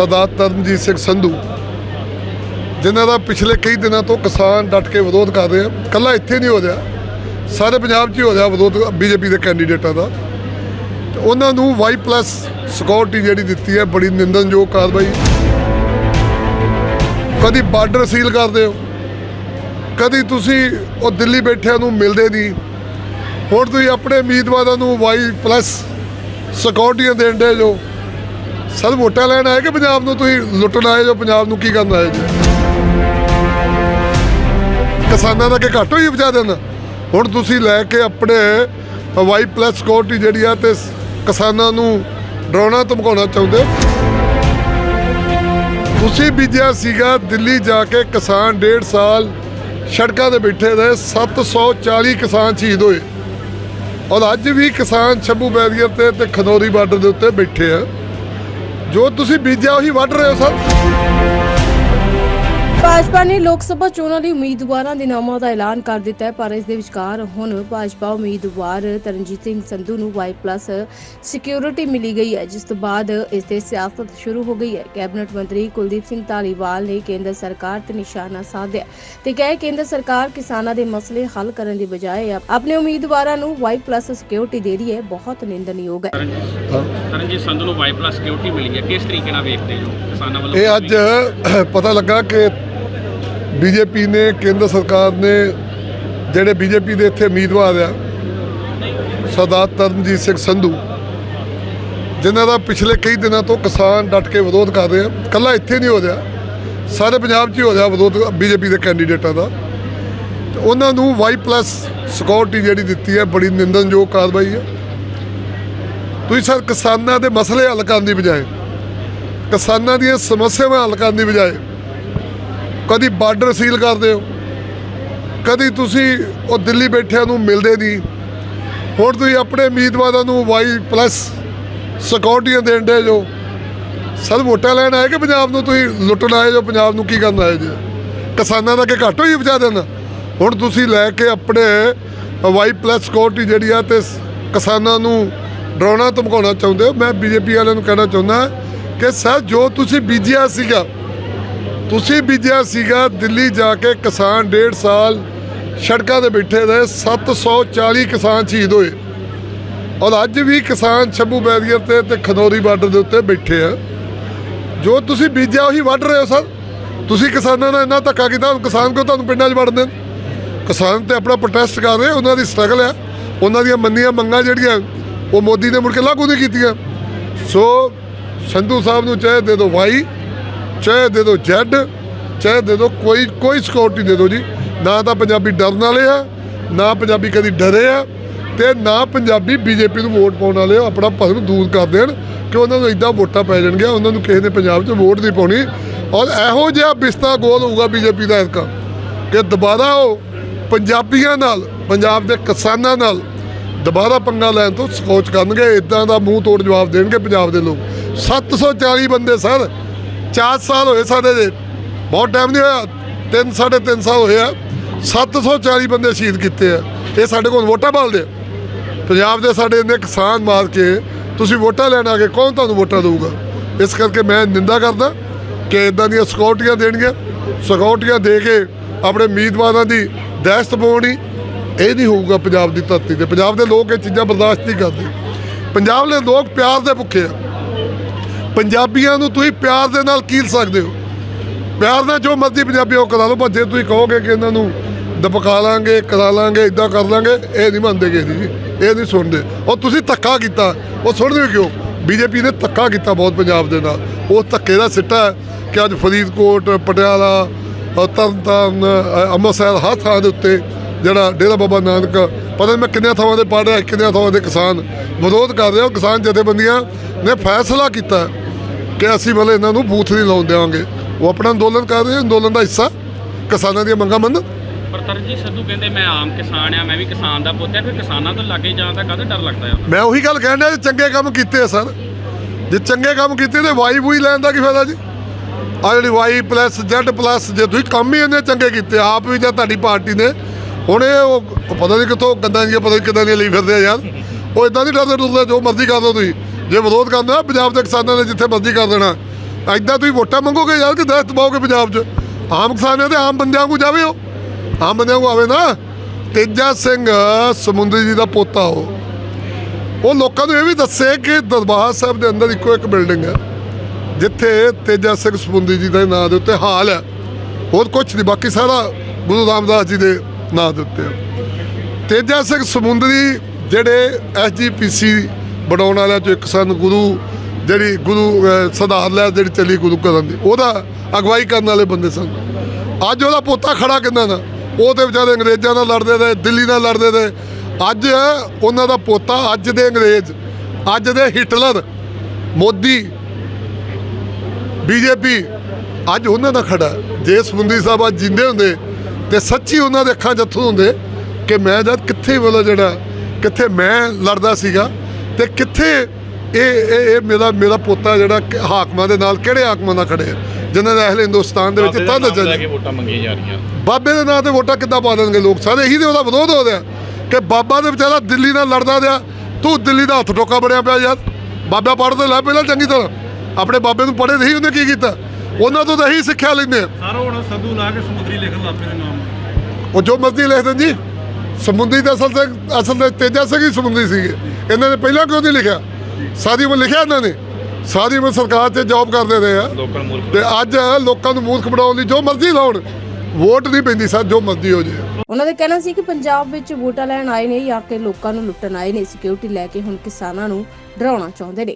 ਸਰਦਾਰ ਤਰਨਜੀਤ ਸਿੰਘ ਸੰਧੂ, ਜਿਨ੍ਹਾਂ ਦਾ ਪਿਛਲੇ ਕਈ ਦਿਨਾਂ ਤੋਂ ਕਿਸਾਨ ਡਟ ਕੇ ਵਿਰੋਧ ਕਰ ਰਹੇ ਆ ਕੱਲਾ ਇੱਥੇ ਨਹੀਂ ਹੋ ਰਿਹਾ, ਸਾਰੇ ਪੰਜਾਬ 'ਚ ਹੀ ਹੋ ਰਿਹਾ ਵਿਰੋਧ ਬੀਜੇਪੀ ਦੇ ਕੈਂਡੀਡੇਟਾਂ ਦਾ। ਉਹਨਾਂ ਨੂੰ ਵਾਈ ਪਲੱਸ ਸਿਕਿਉਰਿਟੀ ਜਿਹੜੀ ਦਿੱਤੀ ਹੈ, ਬੜੀ ਨਿੰਦਨਯੋਗ ਕਾਰਵਾਈ। ਕਦੀ ਬਾਰਡਰ ਸੀਲ ਕਰਦੇ ਹੋ, ਕਦੀ ਤੁਸੀਂ ਉਹ ਦਿੱਲੀ ਬੈਠਿਆਂ ਨੂੰ ਮਿਲਦੇ ਨਹੀਂ। ਹੁਣ ਤੁਸੀਂ ਆਪਣੇ ਉਮੀਦਵਾਰਾਂ ਨੂੰ ਵਾਈ ਪਲੱਸ ਸਿਕਿਉਰਟੀਆਂ ਦੇਣ ਦੇ ਜੋ। ਸਰ, ਵੋਟਾਂ ਲੈਣ ਆਏ ਕਿ ਪੰਜਾਬ ਨੂੰ ਤੁਸੀਂ ਲੁੱਟਣ ਆਏ ਜੋ ਪੰਜਾਬ ਨੂੰ ਕੀ ਕਰਨ ਆਏ ਜੀ? ਕਿਸਾਨਾਂ ਦਾ ਕਿ ਘੱਟ ਹੋਈ ਬਚਾ ਦੇਣਾ। ਹੁਣ ਤੁਸੀਂ ਲੈ ਕੇ ਆਪਣੇ ਵਾਈ ਪਲੱਸ ਸਿਕਿਉਰਟੀ ਜਿਹੜੀ ਆ ਤੇ ਕਿਸਾਨਾਂ ਨੂੰ ਡਰਾਉਣਾ, ਧਮਕਾਉਣਾ ਚਾਹੁੰਦੇ ਹੋ। ਤੁਸੀਂ ਬੀਜਿਆ ਸੀਗਾ ਦਿੱਲੀ ਜਾ ਕੇ ਕਿਸਾਨ ਡੇਢ ਸਾਲ ਸੜਕਾਂ ਤੇ ਬੈਠੇ ਰਹੇ 740 ਕਿਸਾਨ ਸ਼ਹੀਦ ਹੋਏ। ਔਰ ਅੱਜ ਵੀ ਕਿਸਾਨ ਛੱਬੂ ਬੈਰੀਅਰ ਤੇ ਤੇ ਖਨੌਰੀ ਬਾਰਡਰ ਦੇ ਉੱਤੇ ਬੈਠੇ ਆ। ਜੋ ਤੁਸੀਂ ਬੀਜਿਆ ਉਹੀ ਵੱਢ ਰਹੇ ਹੋ ਸਰ। ਭਾਜਪਾ ਨੇ ਲੋਕ ਸਭਾ ਚੋਣਾਂ ਲਈ ਉਮੀਦਵਾਰਾਂ ਦੇ ਨਾਮਾਂ ਦਾ ਐਲਾਨ ਕਰ ਦਿੱਤਾ ਹੈ ਪਰ ਇਸ ਦੇ ਵਿਚਕਾਰ ਹੁਣ ਭਾਜਪਾ ਉਮੀਦਵਾਰ ਤਰਨਜੀਤ ਸਿੰਘ ਸੰਧੂ ਨੂੰ ਵਾਈ ਪਲੱਸ ਸਿਕਿਉਰਿਟੀ ਮਿਲੀ ਗਈ ਹੈ ਜਿਸ ਤੋਂ ਬਾਅਦ ਇਸ ਤੇ ਸਿਆਸਤ ਸ਼ੁਰੂ ਹੋ ਗਈ ਹੈ। ਕੈਬਨਿਟ ਮੰਤਰੀ ਕੁਲਦੀਪ ਸਿੰਘ ਧਾਲੀਵਾਲ ਨੇ ਕੇਂਦਰ ਸਰਕਾਰ ਤੇ ਨਿਸ਼ਾਨਾ ਸਾਧਿਆ ਤੇ ਕਹੇ ਕੇਂਦਰ ਸਰਕਾਰ ਕਿਸਾਨਾਂ ਦੇ ਮਸਲੇ ਹੱਲ ਕਰਨ ਦੀ ਬਜਾਏ ਆਪਣੇ ਉਮੀਦਵਾਰਾਂ ਨੂੰ ਵਾਈ ਪਲੱਸ ਸਿਕਿਉਰਿਟੀ ਦੇ ਰਹੀ ਹੈ। ਬਹੁਤ ਨਿੰਦਨਯੋਗ ਹੈ। ਤਰਨਜੀਤ ਸੰਧੂ ਨੂੰ ਵਾਈ ਪਲੱਸ ਸਿਕਿਉਰਿਟੀ ਮਿਲੀ ਹੈ। ਕਿਸ ਤਰੀਕੇ ਨਾਲ ਵੇਖਦੇ ਹੋ ਕਿਸਾਨਾਂ ਵੱਲੋਂ? ਇਹ ਅੱਜ ਪਤਾ ਲੱਗਾ ਕਿ ਬੀਜੇਪੀ ਨੇ, ਕੇਂਦਰ ਸਰਕਾਰ ਨੇ ਜਿਹੜੇ ਬੀਜੇਪੀ ਦੇ ਇੱਥੇ ਉਮੀਦਵਾਰ ਆ, ਸਰਦਾਰ ਤਰਨਜੀਤ ਸਿੰਘ ਸੰਧੂ, ਜਿਨ੍ਹਾਂ ਦਾ ਪਿਛਲੇ ਕਈ ਦਿਨਾਂ ਤੋਂ ਕਿਸਾਨ ਡਟ ਕੇ ਵਿਰੋਧ ਕਰ ਰਹੇ ਆ ਕੱਲਾ ਇੱਥੇ ਨਹੀਂ ਹੋ ਰਿਹਾ, ਸਾਰੇ ਪੰਜਾਬ 'ਚ ਹੀ ਹੋ ਰਿਹਾ ਵਿਰੋਧ ਬੀਜੇਪੀ ਦੇ ਕੈਂਡੀਡੇਟਾਂ ਦਾ। ਤੇ ਉਹਨਾਂ ਨੂੰ ਵਾਈ ਪਲੱਸ ਸਿਕਿਉਰਿਟੀ ਜਿਹੜੀ ਦਿੱਤੀ ਹੈ, ਬੜੀ ਨਿੰਦਨਯੋਗ ਕਾਰਵਾਈ ਹੈ। ਤੁਸੀਂ ਸਰ ਕਿਸਾਨਾਂ ਦੇ ਮਸਲੇ ਹੱਲ ਕਰਨ ਦੀ ਬਜਾਏ, ਕਿਸਾਨਾਂ ਦੀਆਂ ਸਮੱਸਿਆਵਾਂ ਹੱਲ ਕਰਨ ਦੀ ਬਜਾਏ ਕਦੀ ਬਾਰਡਰ ਸੀਲ ਕਰਦੇ ਹੋ ਕਦੀ ਤੁਸੀਂ ਉਹ ਦਿੱਲੀ ਬੈਠਿਆਂ ਨੂੰ ਮਿਲਦੇ ਨਹੀਂ। ਹੁਣ ਤੁਸੀਂ ਆਪਣੇ ਉਮੀਦਵਾਰਾਂ ਨੂੰ ਵਾਈ ਪਲੱਸ ਸਿਕਿਉਰਟੀਆਂ ਦੇਣ ਦੇ ਜੋ। ਸਰ ਵੋਟਾਂ ਲੈਣ ਆਏ ਕਿ ਪੰਜਾਬ ਨੂੰ ਤੁਸੀਂ ਲੁੱਟਣ ਆਏ ਜੋ? ਪੰਜਾਬ ਨੂੰ ਕੀ ਕਰਨ ਆਏ ਜੀ? ਕਿਸਾਨਾਂ ਦਾ ਕਿ ਘੱਟ ਹੋਈ ਬਚਾ ਦੇਣਾ। ਹੁਣ ਤੁਸੀਂ ਲੈ ਕੇ ਆਪਣੇ ਵਾਈ ਪਲੱਸ ਸਿਕਿਉਰਟੀ ਜਿਹੜੀ ਆ ਤੇ ਕਿਸਾਨਾਂ ਨੂੰ ਡਰਾਉਣਾ, ਧਮਕਾਉਣਾ ਚਾਹੁੰਦੇ ਹੋ। ਮੈਂ ਬੀਜੇਪੀ ਵਾਲਿਆਂ ਨੂੰ ਕਹਿਣਾ ਚਾਹੁੰਦਾ ਕਿ ਸਰ, ਜੋ ਤੁਸੀਂ ਬੀਜਿਆ ਸੀਗਾ ਤੁਸੀਂ ਬੀਜਿਆ ਸੀਗਾ ਦਿੱਲੀ ਜਾ ਕੇ ਕਿਸਾਨ ਡੇਢ ਸਾਲ ਸੜਕਾਂ ਤੇ ਬੈਠੇ ਰਹੇ 740 ਕਿਸਾਨ ਸ਼ਹੀਦ ਹੋਏ। ਔਰ ਅੱਜ ਵੀ ਕਿਸਾਨ ਛੱਬੂ ਬੈਰੀਅਰ ਤੇ ਤੇ ਖਨੌਰੀ ਬਾਰਡਰ ਦੇ ਉੱਤੇ ਬੈਠੇ ਆ। ਜੋ ਤੁਸੀਂ ਬੀਜਿਆ ਉਹੀ ਵੱਢ ਰਹੇ ਹੋ ਸਰ। ਤੁਸੀਂ ਕਿਸਾਨਾਂ ਨਾਲ ਇੰਨਾ ਧੱਕਾ ਕੀਤਾ ਕਿਸਾਨ ਕਿਉਂ ਤੁਹਾਨੂੰ ਪਿੰਡਾਂ 'ਚ ਵੜਨ ਦੇਣ? ਕਿਸਾਨ ਤੇ ਆਪਣਾ ਪ੍ਰੋਟੈਸਟ ਕਰ ਰਹੇ, ਉਹਨਾਂ ਦੀ ਸਟਰਗਲ ਆ। ਉਹਨਾਂ ਦੀਆਂ ਮੰਨੀਆਂ ਮੰਗਾਂ ਜਿਹੜੀਆਂ, ਉਹ ਮੋਦੀ ਨੇ ਮੁੜ ਕੇ ਲਾਗੂ ਨਹੀਂ ਕੀਤੀਆਂ। ਸੋ ਸੰਧੂ ਸਾਹਿਬ ਨੂੰ ਚਾਹੇ ਦੇ ਦਿਓ ਵਾਈ। ਚਾਹੇ ਦੇ ਦਿਓ ਜੈਡ ਚਾਹੇ ਦੇ ਦਿਓ ਕੋਈ ਕੋਈ ਸਿਕਿਉਰਿਟੀ ਦੇ ਦਿਓ ਜੀ ਨਾ ਤਾਂ ਪੰਜਾਬੀ ਡਰਨ ਵਾਲੇ ਆ, ਨਾ ਪੰਜਾਬੀ ਕਦੀ ਡਰੇ ਆ ਤੇ ਨਾ ਪੰਜਾਬੀ ਬੀਜੇਪੀ ਨੂੰ ਵੋਟ ਪਾਉਣ ਵਾਲੇ ਆ। ਆਪਣਾ ਭਰਮ ਦੂਰ ਕਰ ਦੇਣ ਕਿ ਉਹਨਾਂ ਨੂੰ ਇਦਾਂ ਵੋਟਾਂ ਪੈ ਜਾਣਗੀਆਂ, ਉਹਨਾਂ ਨੂੰ ਕਿਸੇ ਨੇ ਪੰਜਾਬ 'ਚ ਵੋਟ ਨਹੀਂ ਪਾਉਣੀ ਔਰ ਇਹੋ ਜਿਹਾ ਬਿਸਤਾ ਗੋਲ ਹੋਊਗਾ ਬੀਜੇਪੀ ਦਾ ਇਸਕਾ ਕਿ ਦੁਬਾਰਾ ਉਹ ਪੰਜਾਬੀਆਂ ਨਾਲ, ਪੰਜਾਬ ਦੇ ਕਿਸਾਨਾਂ ਨਾਲ ਦੁਬਾਰਾ ਪੰਗਾ ਲੈਣ ਤੋਂ ਸੋਚ ਕਰਨਗੇ ਇਦਾਂ ਦਾ ਮੂੰਹ ਤੋੜ ਜਵਾਬ ਦੇਣਗੇ ਪੰਜਾਬ ਦੇ ਲੋਕ 740 ਬੰਦੇ, ਸਰ 4 ਸਾਲ ਹੋਏ ਸਾਡੇ ਦੇ। ਬਹੁਤ ਟਾਈਮ ਨਹੀਂ ਹੋਇਆ। 3 3.5 ਸਾਲ ਹੋਏ ਆ। 740 ਬੰਦੇ ਸ਼ਹੀਦ ਕੀਤੇ ਆ। ਇਹ ਸਾਡੇ ਕੋਲ ਵੋਟਾਂ ਪਾਲਦੇ ਆ। ਪੰਜਾਬ ਦੇ ਸਾਡੇ ਇੰਨੇ ਕਿਸਾਨ ਮਾਰ ਕੇ ਤੁਸੀਂ ਵੋਟਾਂ ਲੈਣ ਆ ਕੇ ਕੌਣ ਤੁਹਾਨੂੰ ਵੋਟਾਂ ਦੇਊਗਾ? ਇਸ ਕਰਕੇ ਮੈਂ ਨਿੰਦਾ ਕਰਦਾ ਕਿ ਇਦਾਂ ਦੀਆਂ ਸਿਕਿਉਰਟੀਆਂ ਦੇਣੀਆਂ ਸਿਕਿਉਰਟੀਆਂ ਦੇ ਕੇ ਆਪਣੇ ਉਮੀਦਵਾਰਾਂ ਦੀ ਦਹਿਸ਼ਤ ਪਾਉਣੀ ਇਹ ਨਹੀਂ ਹੋਊਗਾ ਪੰਜਾਬ ਦੀ ਧਰਤੀ ਤੇ। ਪੰਜਾਬ ਦੇ ਲੋਕ ਇਹ ਚੀਜ਼ਾਂ ਬਰਦਾਸ਼ਤ ਨਹੀਂ ਕਰਦੇ। ਪੰਜਾਬ ਦੇ ਲੋਕ ਪਿਆਰ ਦੇ ਭੁੱਖੇ ਆ। ਪੰਜਾਬੀਆਂ ਨੂੰ ਤੁਸੀਂ ਪਿਆਰ ਦੇ ਨਾਲ ਕੀਲ ਸਕਦੇ ਹੋ। ਪਿਆਰ ਨਾਲ ਜੋ ਮਰਜ਼ੀ ਪੰਜਾਬੀ ਉਹ ਕਰਾ ਲਓ ਪਰ ਜੇ ਤੁਸੀਂ ਕਹੋਗੇ ਕਿ ਇਹਨਾਂ ਨੂੰ ਦਬਕਾ ਲਾਂਗੇ ਕਰਾ ਲਾਂਗੇ ਇਦਾਂ ਕਰ ਲਾਂਗੇ ਇਹ ਨਹੀਂ ਮੰਨਦੇ ਕਿਸੇ ਦੀ ਜੀ ਇਹ ਨਹੀਂ ਸੁਣਦੇ। ਉਹ ਤੁਸੀਂ ਧੱਕਾ ਕੀਤਾ ਉਹ ਸੁਣਦੇ ਕਿਉਂ? ਬੀਜੇਪੀ ਨੇ ਧੱਕਾ ਕੀਤਾ ਬਹੁਤ ਪੰਜਾਬ ਦੇ ਨਾਲ। ਉਹ ਧੱਕੇ ਦਾ ਸਿੱਟਾ ਕਿ ਅੱਜ ਫਰੀਦਕੋਟ ਪਟਿਆਲਾ ਅ, ਤਰਨਤਾਰਨ ਅੰਮ੍ਰਿਤਸਰ ਹਰ ਥਾਂ ਦੇ ਉੱਤੇ ਜਿਹੜਾ ਡੇਰਾ ਬਾਬਾ ਨਾਨਕ ਪਤਾ ਨਹੀਂ ਮੈਂ ਕਿੰਨੀਆਂ ਥਾਵਾਂ ਤੇ ਪੜ੍ਹ ਰਿਹਾ ਕਿੰਨੀਆਂ ਥਾਵਾਂ ਦੇ ਕਿਸਾਨ ਵਿਰੋਧ ਕਰ ਰਹੇ। ਹੋ ਕਿਸਾਨ ਜਥੇਬੰਦੀਆਂ ਨੇ ਫੈਸਲਾ ਕੀਤਾ ਕਿ ਅਸੀਂ ਮਤਲਬ ਇਹਨਾਂ ਨੂੰ ਬੂਥ ਨਹੀਂ ਲਾਉਣ ਦੇਵਾਂਗੇ ਉਹ ਆਪਣਾ ਅੰਦੋਲਨ ਕਰ ਰਹੇ ਅੰਦੋਲਨ ਦਾ ਹਿੱਸਾ ਕਿਸਾਨਾਂ ਦੀਆਂ ਮੰਗਾਂ ਮੰਨ ਪਰ ਤਰਨਜੀਤ ਸੰਧੂ ਕਹਿੰਦੇ ਮੈਂ ਆਮ ਕਿਸਾਨ ਆ ਮੈਂ ਵੀ ਕਿਸਾਨ ਦਾ ਪੁੱਤ ਆ ਫਿਰ ਕਿਸਾਨਾਂ ਤੋਂ ਲੱਗੇ ਜਾਣ ਦਾ ਕਾਹਦਾ ਡਰ ਲੱਗਦਾ ਆ? ਮੈਂ ਉਹੀ ਗੱਲ ਕਹਿਣ ਡਿਆ ਜੇ ਚੰਗੇ ਕੰਮ ਕੀਤੇ ਆ ਸਰ। ਜੇ ਚੰਗੇ ਕੰਮ ਕੀਤੇ ਤੇ ਵਾਈ ਬੂਈ ਲੈਣ ਦਾ ਕੀ ਫਾਇਦਾ ਜੀ? ਆ ਜਿਹੜੀ ਵਾਈ ਪਲੱਸ ਜ਼ੈਡ ਪਲੱਸ ਜੇ ਤੁਸੀਂ ਕੰਮ ਹੀ ਇੰਨੇ ਚੰਗੇ ਕੀਤੇ ਆਪ ਵੀ ਜਾਂ ਤੁਹਾਡੀ ਪਾਰਟੀ ਨੇ ਹੁਣ ਇਹ ਉਹ ਪਤਾ ਨਹੀਂ ਕਿੱਥੋਂ ਗੰਦਾਂ ਦੀਆਂ ਪਤਾ ਨਹੀਂ ਕਿੱਦਾਂ ਦੀਆਂ ਲਈ ਫਿਰਦੇ ਆ ਯਾਰ। ਉਹ ਇਦਾਂ ਨਹੀਂ ਡਰਦੇ ਡਰਦੇ ਜੋ ਮਰਜ਼ੀ ਕਰ ਲਓ ਤੁਸੀਂ। ਜੇ ਵਿਰੋਧ ਕਰਨਾ ਪੰਜਾਬ ਦੇ ਕਿਸਾਨਾਂ ਨੇ ਜਿੱਥੇ ਮਰਜ਼ੀ ਕਰ ਦੇਣਾ। ਐਦਾਂ ਤੁਸੀਂ ਵੋਟਾਂ ਮੰਗੋਗੇ ਯਾਰ ਕਿ ਦਹਿਸ਼ਤ ਪਾਓਗੇ ਪੰਜਾਬ 'ਚ? ਆਮ ਕਿਸਾਨਾਂ ਤੇ ਆਮ ਬੰਦਿਆਂ ਨੂੰ ਜਾਵੇ ਉਹ। ਆਮ ਬੰਦਿਆਂ ਨੂੰ ਆਵੇ ਨਾ। ਤੇਜਾ ਸਿੰਘ, ਸਮੁੰਦਰੀ ਜੀ ਦਾ ਪੋਤਾ ਉਹ। ਉਹ ਲੋਕਾਂ ਨੂੰ ਇਹ ਵੀ ਦੱਸੇ ਕਿ ਦਰਬਾਰ ਸਾਹਿਬ ਦੇ ਅੰਦਰ ਇੱਕੋ ਇੱਕ ਬਿਲਡਿੰਗ ਹੈ, ਜਿੱਥੇ ਤੇਜਾ ਸਿੰਘ ਸਮੁੰਦਰੀ ਜੀ ਦੇ ਨਾਂ ਦੇ ਉੱਤੇ ਹਾਲ ਹੈ। ਹੋਰ ਕੁਝ ਨਹੀਂ, ਬਾਕੀ ਸਾਰਾ ਗੁਰੂ ਰਾਮਦਾਸ ਜੀ ਦੇ ਨਾਂ ਦੇ ਉੱਤੇ ਤੇਜਾ ਸਿੰਘ ਸਮੁੰਦਰੀ ਜਿਹੜੇ ਐਸਜੀਪੀਸੀ ਬਣਾਉਣ ਵਾਲਿਆਂ ਚੋਂ ਇੱਕ ਸਨ ਗੁਰੂ ਜਿਹੜੀ ਗੁਰੂ ਸਧਾਰ ਸਿਧਾਰਥ ਲੈ ਜਿਹੜੀ ਚੱਲੀ ਗੁਰੂ ਕਰਨ ਦੀ। ਉਹਦਾ ਅਗਵਾਈ ਕਰਨ ਵਾਲੇ ਬੰਦੇ ਸਨ। ਅੱਜ ਉਹਦਾ ਪੋਤਾ ਖੜਾ ਕਿੰਨਾ ਦਾ? ਉਹ ਤੇ ਵਿਚਾਰੇ ਅੰਗਰੇਜ਼ਾਂ ਨਾਲ ਲੜਦੇ ਰਹੇ, ਦਿੱਲੀ ਨਾਲ ਲੜਦੇ ਰਹੇ। ਅੱਜ ਉਹਨਾਂ ਦਾ ਪੋਤਾ, ਅੱਜ ਦੇ ਅੰਗਰੇਜ਼, ਅੱਜ ਦੇ ਹਿਟਲਰ, ਮੋਦੀ, ਬੀਜੇਪੀ, ਅੱਜ ਉਹਨਾਂ ਦਾ ਖੜਾ। ਜੇ ਸਮੁੰਦਰੀ ਸਾਹਿਬ ਅੱਜ ਜਿੰਦੇ ਹੁੰਦੇ ਤੇ ਸੱਚੀ ਉਹਨਾਂ ਦੇ ਅੱਖਾਂ ਜੱਥੂ ਹੁੰਦੇ ਕਿ ਮੈਂ ਜਦ ਕਿੱਥੇ ਵਾਲਾ ਜਿਹੜਾ, ਕਿੱਥੇ ਮੈਂ ਲੜਦਾ ਸੀਗਾ ਤੇ ਕਿੱਥੇ ਇਹ ਇਹ ਇਹ ਮੇਰਾ ਮੇਰਾ ਪੋਤਾ ਜਿਹੜਾ ਹਾਕਮਾਂ ਦੇ ਨਾਲ ਕਿਹੜੇ ਹਾਕਮਾਂ ਨਾਲ ਖੜੇ ਜਿਨ੍ਹਾਂ ਨੇ ਅਹਲੇ ਹਿੰਦੁਸਤਾਨ ਦੇ ਵਿੱਚ ਤੰਦ ਚੱਲੇ ਵੋਟਾਂ ਮੰਗੀਆਂ ਜਾ ਰਹੀਆਂ। ਬਾਬੇ ਦੇ ਨਾਂ ਤੇ ਵੋਟਾਂ ਕਿੱਦਾਂ ਪਾ ਦੇਣਗੇ ਲੋਕ? ਸਾਰੇ ਇਹੀ ਤੇ ਉਹਦਾ ਵਿਰੋਧ ਹੋ ਰਿਹਾ ਕਿ ਬਾਬਾ ਦੇ ਵਿਚਾਰਾ ਦਿੱਲੀ ਨਾਲ ਲੜਦਾ ਰਿਹਾ। ਤੂੰ ਦਿੱਲੀ ਦਾ ਹੱਥ ਟੋਕਾ ਬਣਿਆ ਪਿਆ ਯਾਰ। ਬਾਬਾ ਪੜ੍ਹਦੇ ਲੈ ਪਹਿਲਾਂ ਚੰਗੀ ਤਰ੍ਹਾਂ। ਆਪਣੇ ਬਾਬੇ ਨੂੰ ਪੜ੍ਹੇ ਨਹੀਂ ਉਹਨੇ ਕੀ ਕੀਤਾ? ਉਹਨਾਂ ਤੋਂ ਤਾਂ ਇਹੀ ਸਿੱਖਿਆ ਲੈਂਦੇ ਆ। ਸਾਰਾ ਹੁਣ ਸੰਧੂ ਲਾ ਕੇ ਸਮੁੰਦਰੀ ਲਿਖਣ ਲੱਗ ਪਏ ਨੇ ਨਾਮ। ਉਹ ਜੋ ਮਰਜ਼ੀ ਲਿਖ ਦੇਣ ਜੀ ਸਮੁੰਦਰੀ ਦਾ ਅਸਲ ਤੇ ਅਸਲ ਤੇ ਤੇਜਾ ਸਿੰਘ ਹੀ ਸਮੁੰਦਰੀ ਸੀਗੇ। ਇਹਨਾਂ ਨੇ ਪਹਿਲਾਂ ਕਿਉਂ ਨਹੀਂ ਲਿਖਿਆ? ਸਾਰੀ ਉਮਰ ਲਿਖਿਆ ਇਹਨਾਂ ਨੇ? ਸਾਰੀ ਉਮਰ ਸਰਕਾਰ 'ਚ ਜੌਬ ਕਰਦੇ ਰਹੇ ਆ। ਤੇ ਅੱਜ ਲੋਕਾਂ ਨੂੰ ਮੂਰਖ ਬਣਾਉਣ ਲਈ ਜੋ ਮਰਜ਼ੀ ਲਾਉਣ ਵੋਟ ਨਹੀਂ ਪੈਂਦੀ ਸਰ ਜੋ ਮਰਜ਼ੀ ਹੋ ਜੇ। ਉਹਨਾਂ ਦਾ ਕਹਿਣਾ ਸੀ ਕਿ ਪੰਜਾਬ ਵਿੱਚ ਵੋਟਾਂ ਲੈਣ ਆਏ ਨੇ ਜਾਂ ਕਿ ਲੋਕਾਂ ਨੂੰ ਲੁੱਟਣ ਆਏ ਨੇ। ਸਿਕਿਉਰਿਟੀ ਲੈ ਕੇ ਹੁਣ ਕਿਸਾਨਾਂ ਨੂੰ ਡਰਾਉਣਾ ਚਾਹੁੰਦੇ ਨੇ।